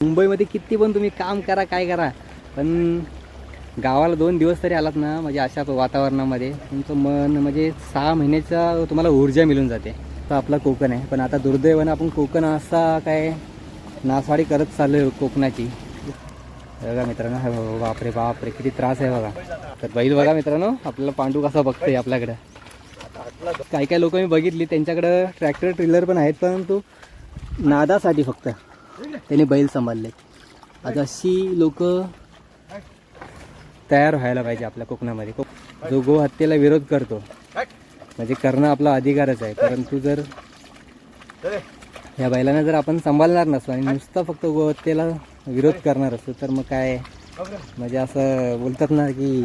मुंबईमध्ये किती पण तुम्ही काम करा काय करा पण गावाला दोन दिवस तरी आलात ना म्हणजे अशा वातावरणामध्ये तुमचं मन म्हणजे सहा महिन्याचा तुम्हाला ऊर्जा मिळून जाते. तर आपला कोकण आहे. पण आता दुर्दैवानं आपण कोकण असा काय नासवाडी करत चाललो कोकणाची. बघा मित्रांनो बापरे बापरे किती त्रास आहे बघा. तर बैल बघा मित्रांनो आपल्याला पांडू कसा बघतोय आपल्याकडं. काही काही लोक मी बघितली त्यांच्याकडं ट्रॅक्टर ट्रिलर पण आहेत परंतु नादासाठी फक्त. त्याने बैल सांभाळले आता अशी लोक तयार व्हायला पाहिजे आपल्या कोकणामध्ये. कोक जो गो हत्येला विरोध करतो म्हणजे करणं आपला अधिकारच आहे. परंतु जर या बैलांना जर आपण सांभाळणार नसतो आणि नुसतं फक्त गो हत्येला विरोध करणार असतो तर मग काय? म्हणजे असं बोलतात ना की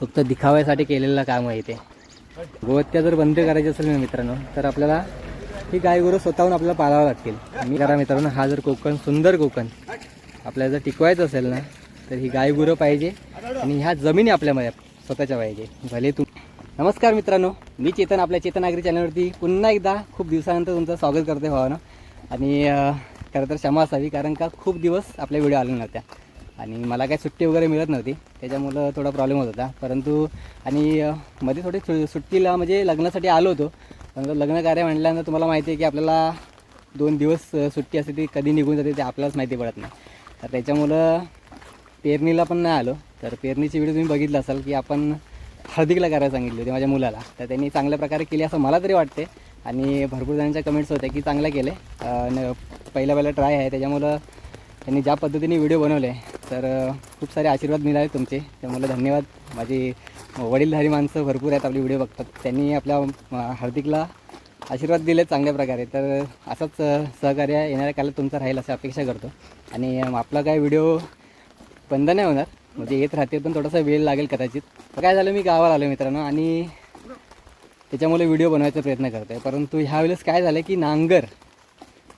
फक्त दिखाव्यासाठी केलेलं काम आहे ते. गोहत्या जर बंद करायची असेल ना मित्रांनो तर आपल्याला ही गायगुरु स्वतःहून आपल्याला पाळावं लागतील. मी करा मित्रांनो हा जर कोकण सुंदर कोकण आपल्याला जर टिकवायचं असेल ना तर ही गायगुरं पाहिजे आणि ह्या जमिनी आपल्यामध्ये स्वतःच्या पाहिजे. भले तू नमस्कार मित्रांनो मी चेतन आपल्या चेतन आगरी चॅनलवरती पुन्हा एकदा खूप दिवसानंतर तुमचं स्वागत करते भावानं. आणि खरं तर क्षमा असावी कारण का खूप दिवस आपल्या व्हिडिओ आल्या नव्हत्या. आणि मला काही सुट्टी वगैरे मिळत नव्हती त्याच्यामुळं थोडा प्रॉब्लेम होत होता. परंतु आणि मध्ये थोडी सु- सुट्टीला म्हणजे लग्नासाठी आलो होतो परंतु लग्न कार्य म्हटल्यानंतर तुम्हाला माहिती आहे की आपल्याला दोन दिवस सुट्टी असते ती कधी निघून जाते ते आपल्यालाच माहिती पडत नाही. तर त्याच्यामुळं पेरणीला पण नाही आलो. तर पेरणीची व्हिडिओ तुम्ही बघितलं असाल की आपण हळदीकला करायला सांगितली होती माझ्या मुलाला. तर त्यांनी चांगल्या प्रकारे केली असं मला तरी वाटते. आणि भरपूर जणांच्या कमेंट्स होत्या की चांगलं केले आहे पहिला पहिला ट्राय आहे. त्याच्यामुळं त्यांनी ज्या पद्धतीने व्हिडिओ बनवले तर खूप सारे आशीर्वाद मिळाले तुमचे. त्यामुळे धन्यवाद. माझी वडीलधारी माणसं भरपूर आहेत आपले व्हिडिओ बघतात. त्यांनी आपल्या हार्दिकला आशीर्वाद दिले चांगल्या प्रकारे. तर असंच सहकार्य येणाऱ्या काळात तुमचं राहील अशी अपेक्षा करतो. आणि आपला काय व्हिडिओ बंद नाही होणार. म्हणजे येत राहते पण थोडासा वेळ लागेल कदाचित. तर काय झालं मी गावाला आलो मित्रांनो. आणि त्याच्यामुळे व्हिडिओ बनवायचा प्रयत्न करतो आहे परंतु ह्यावेळेस काय झालं की नांगर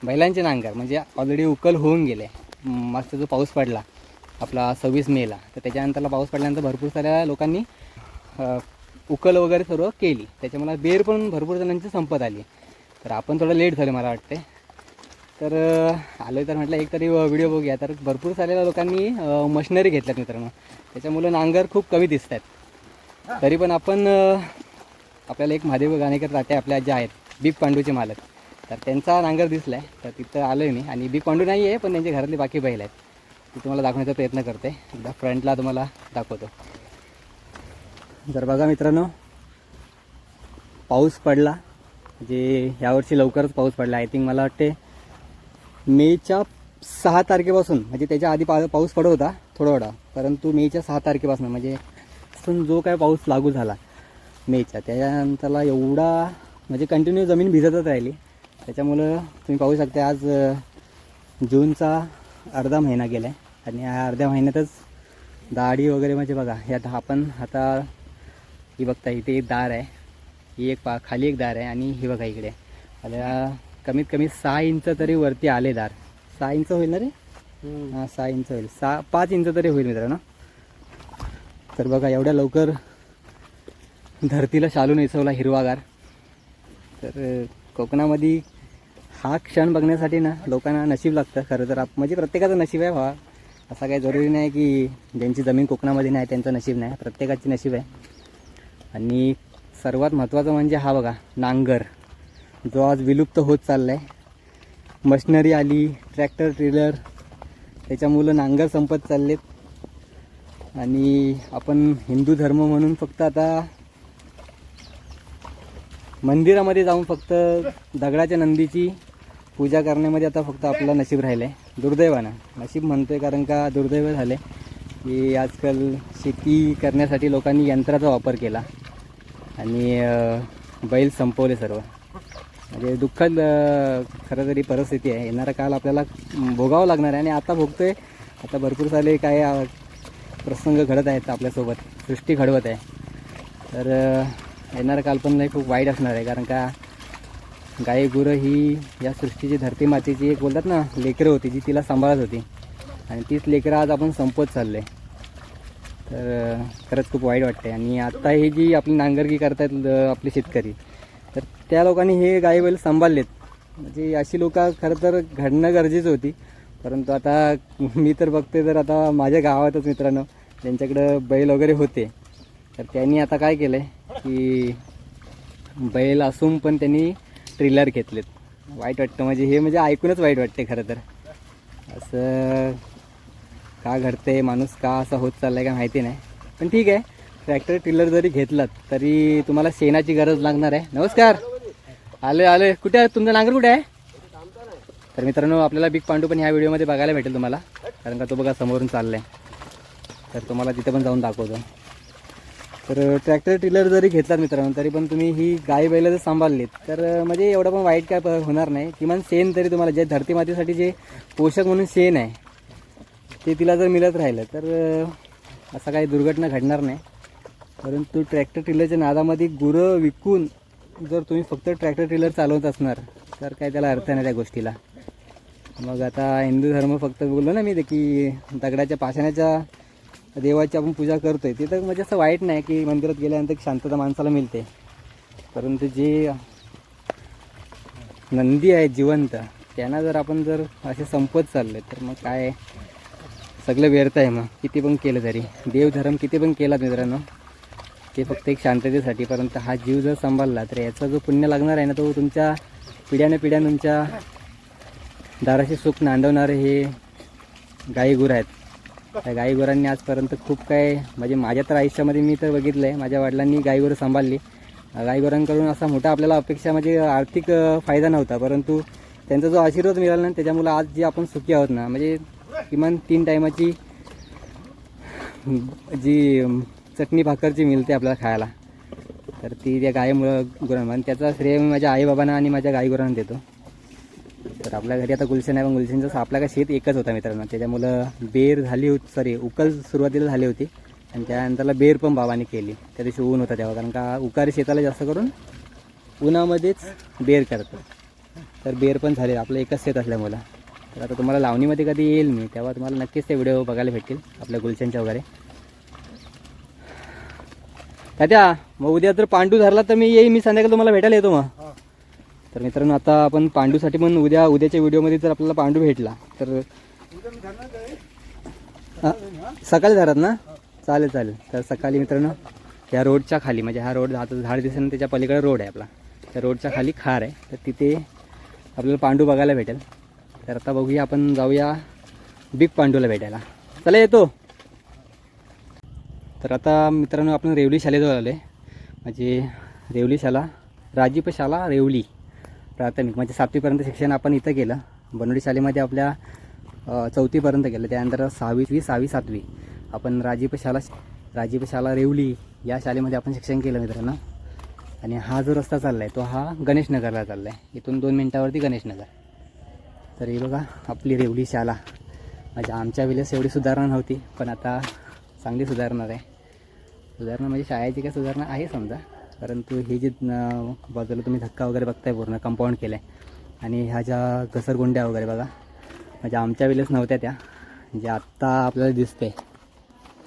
बैलांचे नांगर म्हणजे ऑलरेडी उकल होऊन गेले. मागचा जो पाऊस पडला आपला सव्वीस मेला. तर त्याच्यानंतरला पाऊस पडल्यानंतर भरपूर साऱ्या लोकांनी उकल वगैरे सर्व केली. त्याच्यामुळे बेर पण भरपूर जणांची संपत आली. तर आपण थोडं लेट झालं मला वाटते तर आलो तर म्हटलं एक तरी व्हिडिओ बघूया. तर भरपूर साऱ्या लोकांनी मशिनरी घेतल्यात मित्रांनो. त्याच्यामुळं नांगर खूप कमी दिसत आहेत तरी पण आपण आपल्याला एक महादेव गाणेकर राहते आपल्या ज्या आहेत बिग पांडूचे मालक. तर त्यांचा नांगर दिसला आहे तर तिथं आलो आहे मी. आणि बिग पांडू नाही आहे पण त्यांच्या घरातले बाकी बैल आहेत. ती तुम्हाला दाखवण्याचा प्रयत्न करते. एकदा फ्रंटला तुम्हाला दाखवतो. जर बघा मित्रांनो पाऊस पडला. म्हणजे यावर्षी लवकरच पाऊस पडला. आय थिंक मला वाटते मेच्या सहा तारखेपासून म्हणजे त्याच्या आधी पा पाऊस पडत होता थोडा थोडा परंतु मेच्या सहा तारखेपासून म्हणजे जो काय पाऊस लागू झाला मेच्या त्याच्यानंतरला एवढा म्हणजे कंटिन्यू जमीन भिजतच राहिली. त्याच्यामुळं तुम्ही पाहू शकता आज जूनचा अर्धा महिना गेला आहे आणि या अर्ध्या महिन्यातच दाढी वगैरे म्हणजे बघा या आपण आता ही बघता इथे एक दार आहे. ही एक पा खाली एक दार आहे आणि ही बघा इकडे. आता कमीत कमी सहा इंच तरी वरती आले दार. सहा इंच होईल ना रे? हां सहा इंच होईल. सहा पाच इंच तरी होईल मित्रांनो. तर बघा एवढ्या लवकर धरतीला शालू नेसवला हिरवागार. तर कोकणामध्ये हा क्षण बघण्यासाठी ना लोकांना नशीब लागतं. खरं तर आप म्हणजे प्रत्येकाचं नशीब आहे व्हा असं काही जरुरी नाही की ज्यांची जमीन कोकणामध्ये नाही त्यांचं नशीब नाही. प्रत्येकाची नशीब आहे. आणि सर्वात महत्त्वाचं म्हणजे हा बघा नांगर. जो आज विलुप्त होत चालला आहे मशिनरी आली ट्रॅक्टर ट्रेलर त्याच्यामुळं नांगर संपत चाललेत. आणि आपण हिंदू धर्म म्हणून फक्त आता मंदिरामध्ये जाऊन फक्त दगडाच्या नंदीची पूजा करण्यामध्ये आता फक्त आपलं नशीब राहिलं आहे दुर्दैवानं. नशीब म्हणतोय कारण का दुर्दैव झाले की आजकाल शेती करण्यासाठी लोकांनी यंत्राचा वापर केला. आणि बैल संपवले सर्व. म्हणजे दुःखद खरं तरी परिस्थिती आहे. येणारा काल आपल्याला भोगावं लागणार आहे आणि आता भोगतोय. आता भरपूर सारे काय प्रसंग घडत आहेत आपल्यासोबत. सृष्टी घडवत आहे. तर येणारा काल पण नाही खूप वाईट असणार आहे. कारण का गाई गुरं ही या सृष्टीची धरती मातेची एक बोलतात ना लेकरं होती जी तिला सांभाळत होती. आणि तीच लेकरं आज आपण संपवत चालले आहे तर खरंच खूप वाईट वाटते आणि आता हे जी आपली नांगरगी करतायत आपले शेतकरी तर त्या लोकांनी हे गाई बैल सांभाळलेत. म्हणजे अशी लोक खरं तर घडणं गरजेचं होती. परंतु आता मी तर बघते तर आता माझ्या गावातच मित्रांनो त्यांच्याकडं बैल वगैरे होते तर त्यांनी आता काय केलं आहे की बैल असून पण त्यांनी ट्रिलर घेतलेत. वाईट वाटतं म्हणजे हे म्हणजे ऐकूनच वाईट वाटते खरं तर. असं का घडते माणूस का असा होत चाललाय का माहिती नाही. पण ठीक आहे ट्रॅक्टर टिलर जरी घेतलात तरी तुम्हाला शेणाची गरज लागणार आहे. नमस्कार. आले आले. कुठे आहे तुमचं नांगर कुठे आहे? तर मित्रांनो आपल्याला बिग पांडू पण ह्या व्हिडिओमध्ये बघायला भेटेल तुम्हाला. कारण का तो बघा समोरून चाललाय. तर तुम्हाला तिथे पण जाऊन दाखवतो. तर ट्रॅक्टर टिलर जरी घेतलात मित्रांनो तरी पण तुम्ही ही गाई बैल जर सांभाळलीत तर म्हणजे एवढं पण वाईट काय प- होणार नाही. किमान शेण तरी तुम्हाला जे धरती मातीसाठी जे पोषक म्हणून शेण आहे ते तिला जर मिळत राहिलं तर असं असा काही दुर्घटना घडणार नाही. परंतु ट्रॅक्टर ट्रिलरच्या नादामध्ये गुरं विकून जर तुम्ही फक्त ट्रॅक्टर ट्रिलर चालवत असणार तर काय त्याला अर्थ नाही त्या गोष्टीला. मग आता हिंदू धर्म फक्त बोललो ना मी ते की दगडाच्या पाषाणाच्या देवाची आपण पूजा करतोय. ते तर म्हणजे असं वाईट नाही की मंदिरात गेल्यानंतर शांतता माणसाला मिळते. परंतु जे नंदी आहेत जिवंत त्यांना जर आपण जर असे संपत चालले तर मग काय? सगळं व्यर्थ आहे मग. किती पण केलं तरी. देवधर्म किती पण केला मित्रांनो ते फक्त एक शांततेसाठी परंतु हा जीव जर सांभाळला तर याचा जो पुण्य लागणार आहे ना तो तुमच्या पिढ्याने पिढ्या तुमच्या दाराशी सुख नांदवणारे हे गाईगुर आहेत. त्या गाई गुरांनी आजपर्यंत खूप काय म्हणजे माझ्या तर आयुष्यामध्ये मी तर बघितलं आहे माझ्या वडिलांनी गाई सांभाळली. गाई गुरांकडून असा मोठा आपल्याला अपेक्षा म्हणजे आर्थिक फायदा नव्हता परंतु त्यांचा जो आशीर्वाद मिळाला ना त्याच्यामुळं आज जे आपण सुखी आहोत ना म्हणजे किमान तीन टायमाची जी चटणी भाकर जी मिळते आपल्याला खायला. तर ती त्या गायीमुळं गुरांना आणि त्याचा श्रेय मी माझ्या आईबाबांना आणि माझ्या गाई गुरांना देतो. तर आपल्या घरी आता गुलशन आहे पण गुलशनचं आपला काय शेत एकच होता मित्रांनो. त्याच्यामुळं बेर झाली होती सॉरी उकल सुरुवातीला झाली होती. आणि त्यानंतरला बेर पण बाबाने केली. त्या दिवशी ऊन होता तेव्हा कारण का उकारी शेताला जास्त करून उन्हामध्येच बेर करतो तर बेर पण झाले आपलं एकच शेत असल्यामुळं. तर आता तुम्हाला लावणीमध्ये कधी येईल मी तेव्हा तुम्हाला नक्कीच ते व्हिडिओ बघायला भेटतील आपल्या गुलशनच्या वगैरे. तात्या मग उद्या जर पांडू धरला तर मी येईन मी संध्याकाळी तुम्हाला भेटायला येतो मग. तर मित्रांनो आता आपण पांडूसाठी पण उद्या उद्याच्या व्हिडिओमध्ये जर आपल्याला पांडू भेटला तर सकाळी धरत ना? चालेल चालेल. तर सकाळी मित्रांनो या रोडच्या खाली म्हणजे हा रोड आता झाड दिसेल ना त्याच्या पलीकडे रोड आहे आपला. त्या रोडच्या खाली खार आहे. तर तिथे आपल्याला पांडू बघायला भेटेल. तर आता बघूया आपण जाऊया बिग पांडूला भेटायला. चला येतो. तर आता मित्रांनो आपण रेवली शाळेजवळ आलो आहे म्हणजे रेवली शाला राजीप शाला रेवली प्राथमिक म्हणजे सातवीपर्यंत शिक्षण आपण इथं केलं. बनवडी शाळेमध्ये आपल्या चौथीपर्यंत केलं. त्यानंतर सहावी सहावी सातवी. आपण राजीप शाला राजीप शाला रेवली या शाळेमध्ये आपण शिक्षण केलं मित्रांनो. आणि हा जो रस्ता चालला आहे तो हा गणेशनगरला चालला आहे इथून दोन मिनटावरती गणेशनगर. तर हे बघा आपली रेवडी शाळा म्हणजे आमच्या वेळेस एवढी सुधारणा नव्हती पण आता चांगली सुधारणार आहे. सुधारणा म्हणजे शाळेची काय सुधारणा आहे समजा परंतु हे जे न- बाजूला तुम्ही धक्का वगैरे बघताय पूर्ण कंपाऊंड केलं आहे आणि ह्या ज्या घसरगुंड्या वगैरे बघा म्हणजे आमच्या वेळेस नव्हत्या त्या जे आत्ता आपल्याला दिसते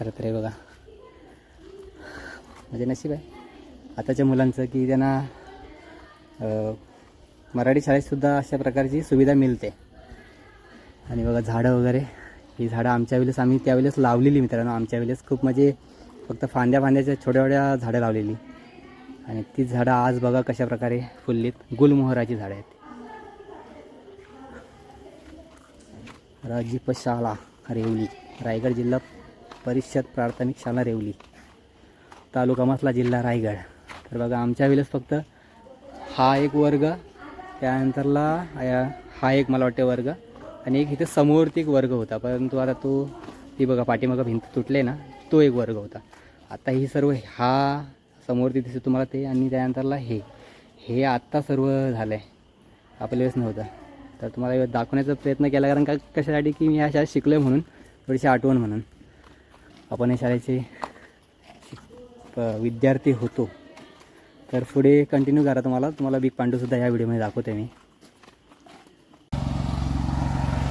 खरं तर हे बघा. म्हणजे नशीब आहे. आताच्या मुलांचं की त्यांना मराठी शाळेतसुद्धा अशा प्रकारची सुविधा मिळते. आणि बघा झाडं वगैरे ही झाडं आमच्या वेळेस आम्ही त्यावेळेस लावलेली मित्रांनो. आमच्या वेळेस खूप म्हणजे फक्त फांद्या फांद्याच्या छोट्या छोट्या झाडं लावलेली. आणि ती झाडं आज बघा कशा प्रकारे फुललीत. गुलमोहराची झाडं आहेत. राजीपशाला रेवली रायगड जिल्हा परिषद प्राथमिक शाळा रेवली. तालुका मसला जिल्हा रायगड. तर बघा आमच्या वेळेस फक्त हा एक वर्ग त्यानंतरला या हा एक मला वाटते वर्ग. आणि एक इथे समोरती एक वर्ग होता. परंतु आता तो ती बघा पाठीमागं भिंत तुटले ना तो एक वर्ग होता. आता ही सर्व हा समोरती दिसते तुम्हाला ते आणि त्यानंतरला हे. हे आत्ता सर्व झालं आहे आपल्या वेळेस नव्हतं. तर तुम्हाला दाखवण्याचा प्रयत्न केला कारण का कशासाठी की मी ह्या शाळेत शिकलो आहे म्हणून थोडीशी आठवण म्हणून. आपण या शाळेचे विद्यार्थी होतो. तर पुढे कंटिन्यू करा तुम्हाला. तुम्हाला बिग पांडूसुद्धा या व्हिडिओमध्ये दाखवते मी.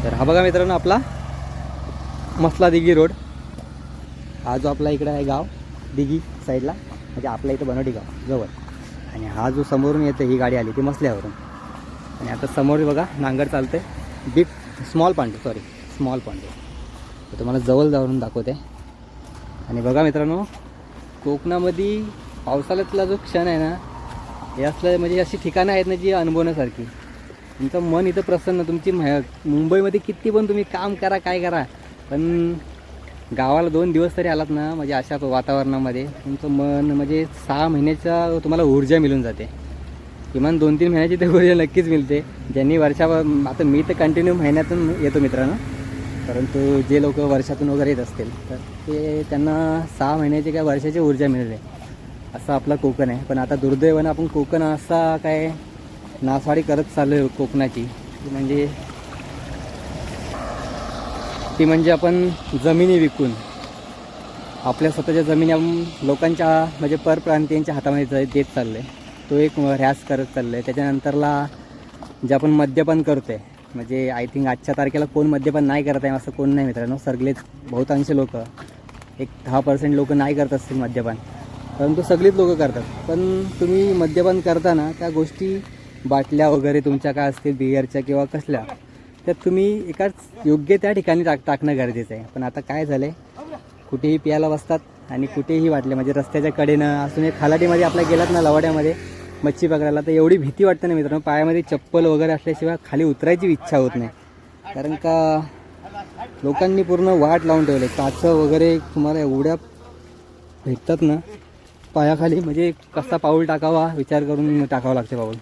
तर हा बघा मित्रांनो आपला मसला दिघी रोड. हा जो आपला इकडं आहे गाव दिघी साईडला म्हणजे आपल्या इथं बनवटी गाव जवळ. आणि हा जो समोरून येतो ही गाडी आली ती मसल्यावरून. आणि आता समोर बघा नांगर चालते big small Pandu sorry small Pandu तर तुम्हाला जवळ जाऊन दाखवते. आणि बघा मित्रांनो कोकणामध्ये पावसाळ्यातला जो क्षण आहे ना हे असलं म्हणजे अशी ठिकाणं आहेत ना जी अनुभवण्यासारखी. तुमचं मन इथं प्रसन्न तुमची म्ह- मुंबईमध्ये किती पण तुम्ही काम करा काय करा पण गावाला दोन दिवस तरी आलात ना म्हणजे अशा वातावरणामध्ये तुमचं मन म्हणजे सहा महिन्याचा तुम्हाला ऊर्जा मिळून जाते. किमान दोन तीन महिन्याची तर ऊर्जा नक्कीच मिळते. ज्यांनी वर्षावर आता मी तर कंटिन्यू महिन्यातून येतो मित्रांनो. परंतु जे लोक वर्षातून वगैरे येत असतील तर ते त्यांना सहा महिन्याची काय वर्षाची ऊर्जा मिळते. असं आपला कोकण आहे. पण आता दुर्दैवानं आपण कोकण असा काय नासवाडी करत चाललो आहे कोकणाची. ती म्हणजे ती म्हणजे आपण जमिनी विकून. आपल्या स्वतःच्या जमिनी आपण लोकांच्या म्हणजे परप्रांतीयांच्या हातामध्ये देत चाललं आहे तो एक ऱ्यास करत चाललं आहे त्याच्यानंतरला जे आपण मद्यपान करतो आहे म्हणजे आय थिंक आजच्या तारखेला कोण मद्यपान नाही करत आहे असं कोण नाही मित्रांनो. सगळेच बहुतांश लोक एक दहा पर्सेंट लोक नाही करत असतील मद्यपान. परंतु सगळीच लोक करतात. पण तुम्ही मद्यपान करताना त्या गोष्टी बाटल्या वगैरे तुमच्या काय असतील बिअरच्या किंवा कसल्या तर तुम्ही एकाच योग्य त्या ठिकाणी टाक टाकणं गरजेचं आहे. पण आता काय झालं आहे कुठेही प्यायला बसतात आणि कुठेही वाटले म्हणजे रस्त्याच्या कडेनं असून एक खालाटीमध्ये आपल्या गेलात ना लवाड्यामध्ये मच्छी पकडायला तर एवढी भीती वाटते ना मित्रांनो पायामध्ये चप्पल वगैरे असल्याशिवाय खाली उतरायची इच्छा होत नाही. कारण का लोकांनी पूर्ण वाट लावून ठेवले. काचं वगैरे तुम्हाला एवढ्या भेटतात ना पायाखाली म्हणजे कसा पाऊल टाकावा विचार करून टाकावा लागते पाऊल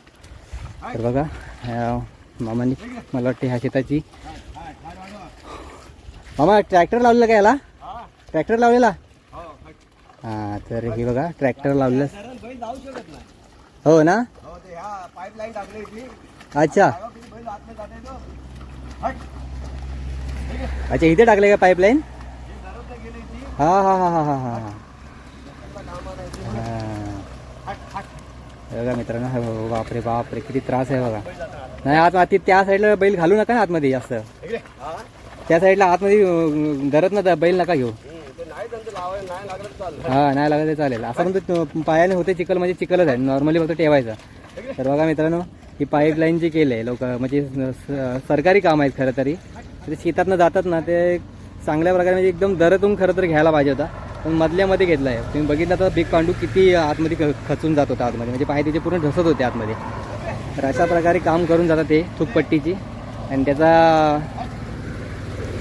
तर बघा मामानी मला वाटते ह्या शेताची. मामा ट्रॅक्टर लावलेला का याला? ट्रॅक्टर लावलेला? हां तर हे बघा ट्रॅक्टर लावलेलं. हो ना? अच्छा. अच्छा इथे टाकले का पाईपलाईन हा दररोज हा हा हा हा हा. हा. हे बघा मित्रांनो हे बघा, बापरे बापरे किती त्रास आहे बघा. नाही आत आत त्या साईडला बैल घालू नका ना आतमध्ये जास्त. त्या साईडला आतमध्ये अं, धरत ना त्या बैल नका घेऊ. हा नाही लागत ते चालेल. असं म्हणतो तो पायाने होते चिखल म्हणजे चिखलच आहे. नॉर्मली फक्त ठेवायचं. तर बघा मित्रांनो ही पाईपलाईन जी केली आहे लोक म्हणजे स- सरकारी काम आहेत खरं तरी. ते शेतातनं जातात ना ते चांगल्या प्रकारे म्हणजे एकदम दरातून खरं तर घ्यायला पाहिजे होता. पण मधल्यामध्ये घेतला आहे. तुम्ही बघितलं तर बिग पांडू किती आतमध्ये ख- खचून जात होता आतमध्ये. म्हणजे पाय त्याचे पूर्ण ढसत होते आतमध्ये. तर अशा प्रकारे काम करून जातात ते थुकपट्टीची. आणि त्याचा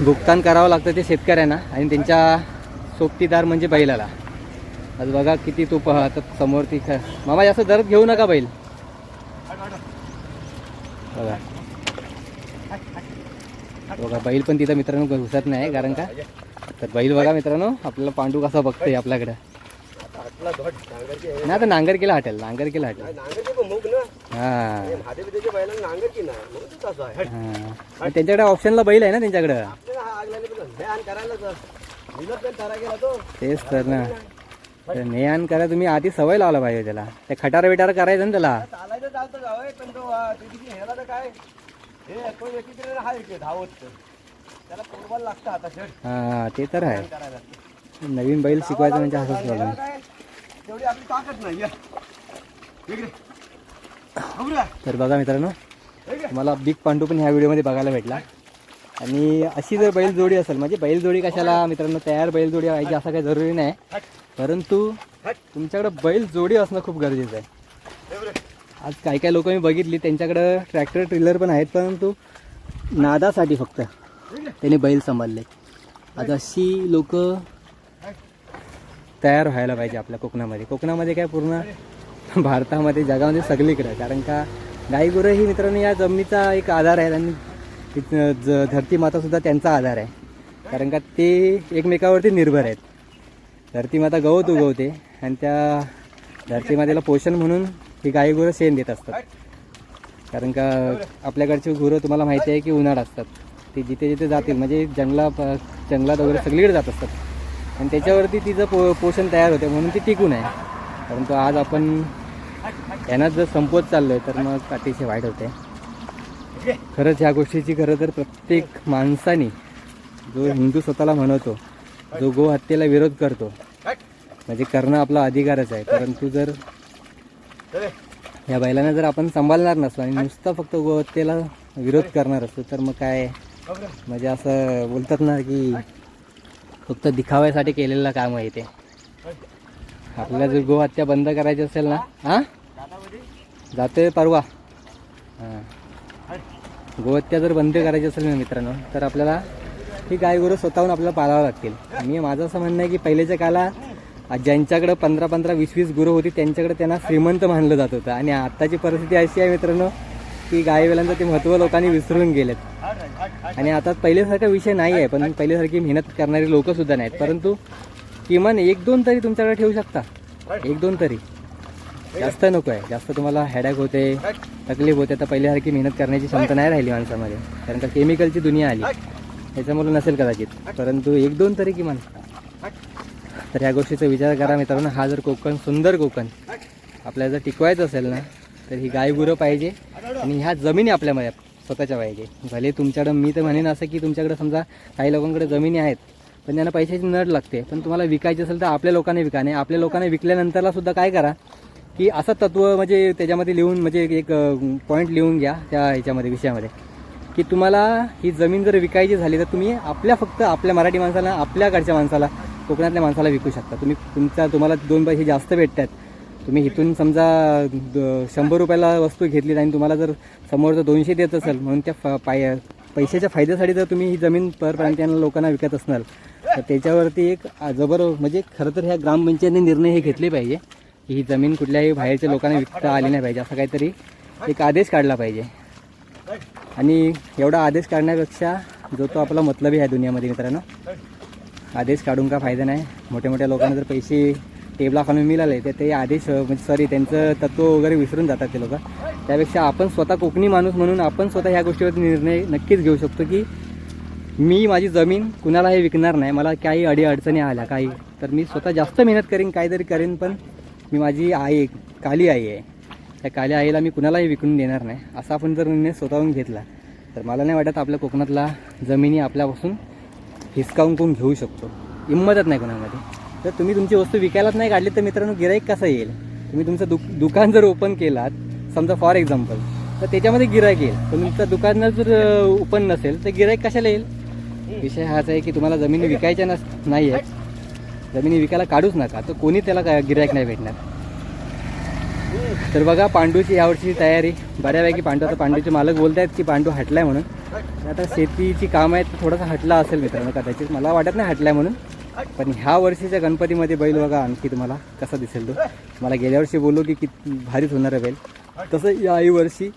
भुगतान करावं लागतं ते शेतकऱ्यांना आणि त्यांच्या सोबतीदार म्हणजे बैलाला. आज बघा किती तूप पाहतात समोर ती मामा जास्त दरद घेऊ नका बैल. बघा. बघा बैल पण तिथं मित्रांनो घुसत नाही कारण का? तर बैल बघा मित्रांनो आपल्याला पांडू कसा बघतोय आपल्याकडे. नाही आता नांगर केला हटेल नांगर केला हटेल. हा. नांगरची त्यांच्याकडे ऑप्शनला बैल आहे ना त्यांच्याकडे? तेच तर ना. तर नेहान करा तुम्ही आधी सवय लावला पाहिजे त्याला. ते खटार बिटारा करायचं ना त्याला. चालायचं चालतं जावं पण तो आ, ते किती ह्याला तर काय? हे तो व्यक्ती हा एक धावत. हां ते तर आहे. नवीन बैल शिकवायचं म्हणजे असंच प्रॉब्लेम तेवढी आपली ताकद नाही राहा. तर बघा मित्रांनो. मला बिग पांडू पण ह्या व्हिडिओमध्ये बघायला भेटला. आणि अशी जर बैलजोडी असेल म्हणजे बैलजोडी कशाला मित्रांनो तयार बैलजोडी पाहिजे असं काही जरुरी नाही. परंतु. तुमच्याकडे बैल जोडी असणं खूप गरजेचं आहे. आज काही काही लोक मी बघितली त्यांच्याकडं ट्रॅक्टर ट्रिलर पण आहेत परंतु नादासाठी फक्त. त्याने बैल सांभाळले आज अशी लोक तयार व्हायला पाहिजे आपल्या कोकणामध्ये. कोकणामध्ये काय पूर्ण भारतामध्ये जगामध्ये सगळीकडे. कारण का गाई गुरं ही मित्रांनो या जमिनीचा एक आधार आहे आणि ती- ज- धरती मातासुद्धा त्यांचा आधार आहे. कारण का ते एकमेकावरती निर्भर आहेत. धरती माता गवत उगवते आणि त्या धरती मातेला पोषण म्हणून ही गाई गुरं शेण देत असतात. कारण का आपल्याकडची गुरं तुम्हाला माहिती आहे की उन्हाळ असतात. ते जिथे जिथे जातील म्हणजे जंगला प- जंगलात वगैरे सगळीकडे जात असतात. आणि त्याच्यावरती तिचं पो पोषण तयार होते म्हणून ती टिकून आहे. परंतु आज आपण यांना जर संपवत चाललो आहे तर मग अतिशय वाईट होते. खरंच ह्या गोष्टीची खरं तर प्रत्येक माणसाने जो हिंदू स्वतःला म्हणवतो जो गो हत्येला विरोध करतो म्हणजे करणं आपला अधिकारच आहे. परंतु जर या बैलांना जर आपण सांभाळणार नसलो आणि नुसतं फक्त गोहत्येला विरोध करणार असतो तर मग काय? म्हणजे असं बोलतात ना की फक्त दिखाव्यासाठी केलेलं काम आहे ते. आपल्याला जर गोहत्या बंद करायची असेल ना हां जातोय परवा. हां. गोहत्या जर बंद करायची असेल ना मित्रांनो तर आपल्याला ही गाय गुरु स्वतःहून आपल्याला पाळावं लागतील. मी माझं असं म्हणणं आहे की पहिल्याच्या काळात ज्यांच्याकडं पंधरा पंधरा वीस वीस गुरु होती त्यांच्याकडे त्यांना श्रीमंत मानलं जात होतं. आणि आत्ताची परिस्थिती अशी आहे मित्रांनो की गायवेलांचं ते महत्त्व लोकांनी विसरून गेलेत. आणि आता पहिल्यासारखा विषय नाही आहे पण पहिल्यासारखी मेहनत करणारी लोक सुद्धा नाहीत. परंतु किमान एक दोन तरी तुमच्याकडे ठेवू शकता. एक दोन तरी. जास्त नको आहे. जास्त तुम्हाला हॅडॅक होते तकलीफ होते तर पहिल्यासारखी मेहनत करण्याची क्षमता नाही राहिली माणसामध्ये. कारण का केमिकलची दुनिया आली. त्याच्यामुळे नसेल कदाचित. परंतु एक दोन तरी किमान. तर ह्या गोष्टीचा विचार करा मित्रांनो. हा जर कोकण सुंदर कोकण आपल्याला जर टिकवायचं असेल ना तर ही गाय गुरं पाहिजे. आणि ह्या जमिनी आपल्यामध्ये स्वतःच्या पाहिजे. भले तुमच्याकडं मी तर म्हणेन असं की तुमच्याकडे समजा काही लोकांकडे जमिनी आहेत पण त्यांना पैशाची नड लागते. पण तुम्हाला विकायची असेल तर आपल्या लोकांनी विका नाही आपल्या लोकांनी विकल्यानंतरला सुद्धा काय करा की असं तत्व म्हणजे त्याच्यामध्ये लिहून म्हणजे एक पॉईंट लिहून घ्या त्या ह्याच्यामध्ये विषयामध्ये. की तुम्हाला ही जमीन जर विकायची झाली तर तुम्ही आपल्या फक्त आपल्या मराठी माणसाला आपल्याकडच्या माणसाला कोकणातल्या माणसाला विकू शकता. तुम्ही तुमचा तुम्हाला दोन पैसे जास्त भेटतात. तुम्ही इथून समजा द- शंभर रुपयाला वस्तू घेतली आणि तुम्हाला जर समोरचं दोनशे देत असेल म्हणून त्या पाय पैशाच्या फायद्यासाठी जर तुम्ही ही जमीन परप्रांतीयांना लोकांना विकत असणार तर त्याच्यावरती एक जबर म्हणजे खरं तर ह्या ग्रामपंचायतीने निर्णय हे घेतले पाहिजे की ही जमीन कुठल्याही बाहेरच्या लोकांना विकता आली नाही पाहिजे असा काहीतरी एक आदेश काढला पाहिजे. आणि एवढा आदेश काढण्यापेक्षा जो तो आपला मतलबी आहे दुनियामध्ये मित्रांनो आदेश काढून का फायदा नाही मोठ्या मोठ्या लोकांना जर पैसे टेबला खालून मिळाले तर ते आदेश म्हणजे सॉरी त्यांचं तत्व वगैरे विसरून जातात ते लोक. त्यापेक्षा आपण स्वतः कोकणी माणूस म्हणून आपण स्वतः ह्या गोष्टीवर निर्णय नक्कीच घेऊ शकतो की मी माझी जमीन कुणालाही विकणार नाही. मला काही अडी अडचणी आल्या काही. तर मी स्वतः जास्त मेहनत करीन काहीतरी करेन पण मी माझी आई काली आई आहे. त्या काली आईला मी कुणालाही विकून देणार नाही. असा आपण जर निर्णय स्वतःहून घेतला तर मला नाही वाटत आपल्या कोकणातला जमिनी आपल्यापासून हिसकावून कोण घेऊ शकतो. हिंमतच नाही कोणामध्ये. तर तुम्ही तुमची वस्तू विकायलाच नाही काढली तर मित्रांनो गिराईक कसं येईल? तुम्ही तुमचं दुक दुकान जर ओपन केलात समजा फॉर एक्झाम्पल तर त्याच्यामध्ये गिराईक येईल. पण तुमचं दुकान जर ओपन नसेल तर गिराईक कशाला येईल? विषय हाच आहे की तुम्हाला जमिनी विकायच्या नस नाही आहेत जमिनी विकायला काढूच नका. तर कोणी त्याला काय गिराईक नाही भेटणार? तर बघा पांडूची यावर्षी तयारी. बऱ्यापैकी पांडू आता पांडूचे मालक बोलत आहेत की पांडू हटलाय म्हणून. आता शेतीची काम आहेत थोडासा हटला असेल मित्रांनो कदाचित. मला वाटत नाही हटलाय म्हणून. पण ह्या वर्षीच्या गणपतीमध्ये बैल बघा आणखी तुम्हाला कसा दिसेल तो. मला गेल्या वर्षी बोललो की किती भारीच होणार आहे बैल. तसं याही वर्षी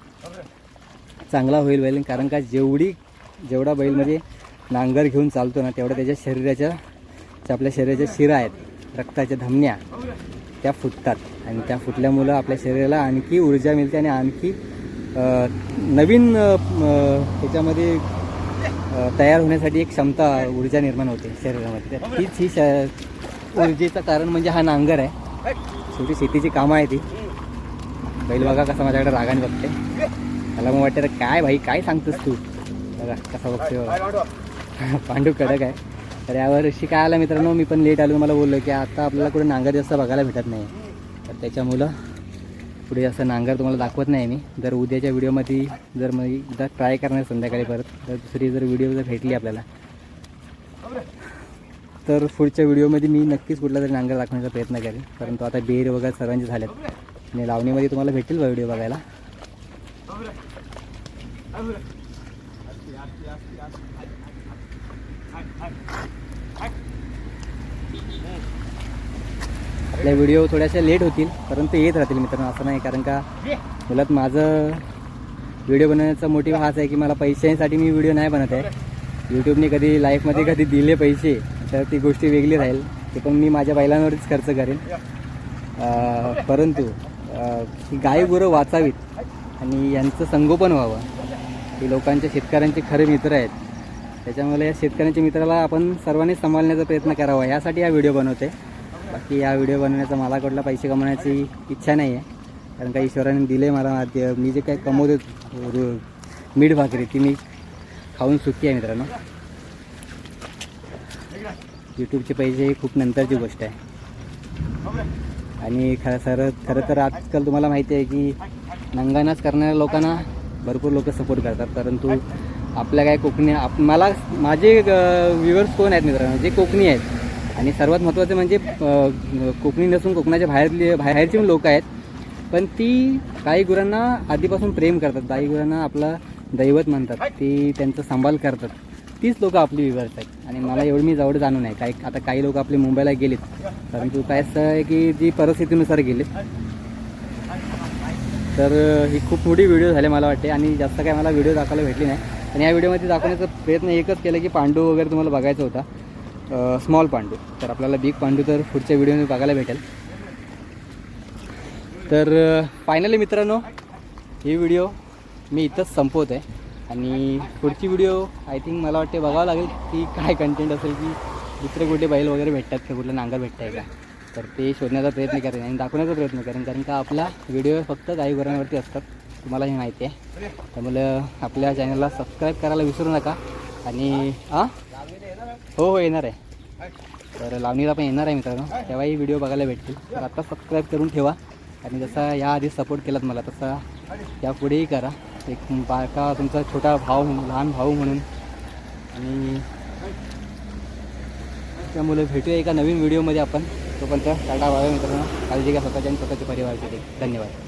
चांगला होईल बैल कारण का जेवढी जेवढा बैल म्हणजे नांगर घेऊन चालतो ना तेवढ्या त्याच्या शरीराच्या ज्या आपल्या शरीराच्या शिरा आहेत रक्ताच्या धमन्या त्या फुटतात. आणि त्या फुटल्यामुळं आपल्या शरीराला आणखी ऊर्जा मिळते आणि आणखी नवीन त्याच्यामध्ये तयार होण्यासाठी एक क्षमता ऊर्जा निर्माण होते शरीरामध्ये. तर तीच ही श ऊर्जेचं कारण म्हणजे हा नांगर आहे. शेवटी शेतीची कामं आहे ती बैल बघा कसा माझ्याकडे रागाने बघते मला मग वाटतं काय भाई काय सांगतोस तू? बघा कसा बघतो पांडू कडक आहे. तर यावर्षी काय आलं मित्रांनो मी पण लेट आलो. मला बोललो की आता आपल्याला कुठे नांगर जास्त बघायला भेटत नाही. तर त्याच्यामुळं पुढे जास्त नांगर तुम्हाला दाखवत नाही मी. जर उद्याच्या व्हिडिओमध्ये जर मी एकदा ट्राय करणार संध्याकाळी परत तर दुसरी जर व्हिडिओ जर भेटली आपल्याला तर पुढच्या व्हिडिओमध्ये मी नक्कीच कुठला तरी नांगर दाखवण्याचा प्रयत्न करेन. परंतु आता बेर वगैरे सर्वांचे झालेत. आणि लावणीमध्ये तुम्हाला भेटेल व्हिडिओ बघायला. आपल्या व्हिडिओ थोड्याशा लेट होतील परंतु येत राहतील मित्रांनो असं नाही कारण का मुलात माझं व्हिडिओ बनवण्याचा मोटिव्ह हाच आहे की मला पैशांसाठी मी व्हिडिओ नाही बनत आहे. यूट्यूबने कधी लाईफमध्ये कधी दिले पैसे तर ती गोष्टी वेगळी राहील. ते पण मी माझ्या बैलांवरच खर्च करेन. परंतु ही गाय गुरं वाचावीत आणि यांचं संगोपन व्हावं. हे लोकांच्या शेतकऱ्यांचे खरे मित्र आहेत. त्याच्यामुळे या शेतकऱ्यांच्या मित्राला आपण सर्वांनी सांभाळण्याचा प्रयत्न करावा. यासाठी हा व्हिडिओ बनवते बाकी या व्हिडिओ बनवण्याचा मला कुठला पैसे कमवण्याची इच्छा नाही आहे. कारण का ईश्वराने दिले मला मी जे काही कमवते मीठ भाकरी ती मी खाऊन सुखी आहे मित्रांनो. यूट्यूबचे पैसे ही खूप नंतरची गोष्ट आहे. आणि खरं सर खरं तर आजकाल तुम्हाला माहिती आहे की नंगानाच करणाऱ्या लोकांना भरपूर लोक सपोर्ट करतात. परंतु आपल्या काय कोकणी आप मला माझे व्ह्युअर्स कोण आहेत मित्रांनो? जे कोकणी आहेत आणि सर्वात महत्त्वाचं म्हणजे कोकणी नसून कोकणाच्या बाहेरली बाहेरची पण लोक आहेत. पण ती काही गुरांना आधीपासून प्रेम करतात. काही गुरांना आपला दैवत म्हणतात. ती त्यांचं सांभाळ करतात. तीच लोक आपली व्ह्युअर्स आहेत. आणि मला एवढं मी जवळ जाणून आहे. काही आता काही लोक आपले मुंबईला गेलेत. परंतु काय असं आहे की जी परिस्थितीनुसार गेलेत. तर ही खूप मोठी व्हिडिओ झाली मला वाटते. आणि जास्त काय मला व्हिडिओ दाखवायला भेटली नाही. आणि या व्हिडिओमध्ये दाखवण्याचा प्रयत्न एकच केला की पांडू वगैरे तुम्हाला बघायचा होता. स्मॉल पांडू. तर आपल्याला बिग पांडू तर पुढच्या व्हिडिओमध्ये बघायला भेटेल. तर फायनली मित्रांनो ही व्हिडिओ मी इथंच संपवत आहे आणि पुढची व्हिडिओ आय थिंक मला वाटते बघावं लागेल की काय कंटेंट असेल की दुसरे कुठे बैल वगैरे भेटतात का कुठलं नांगर भेटत आहे का. तर ते शोधण्याचा प्रयत्न करेन आणि दाखवण्याचा प्रयत्न करेन कारण का आपला व्हिडिओ फक्त काही गुरांवरती असतात. तुम्हाला हे माहिती आहे. त्यामुळं आपल्या चॅनलला सबस्क्राईब करायला विसरू नका. आणि हां हो हो येणार आहे. तर लावणीला पण येणार आहे मित्रांनो. तेव्हाही व्हिडिओ बघायला भेटतील. तर आत्ता सबस्क्राईब करून ठेवा. आणि जसा याआधी सपोर्ट केलात मला तसा यापुढेही करा. एक बारका तुमचा छोटा भाऊ लहान भाऊ म्हणून. आणि त्यामुळे भेटूया एका नवीन व्हिडिओमध्ये आपण. तोपर्यंत टाटा व्हाव्या मित्रांनो. काळजी घ्या स्वतःच्या आणि स्वतःच्या परिवारासाठी धन्यवाद.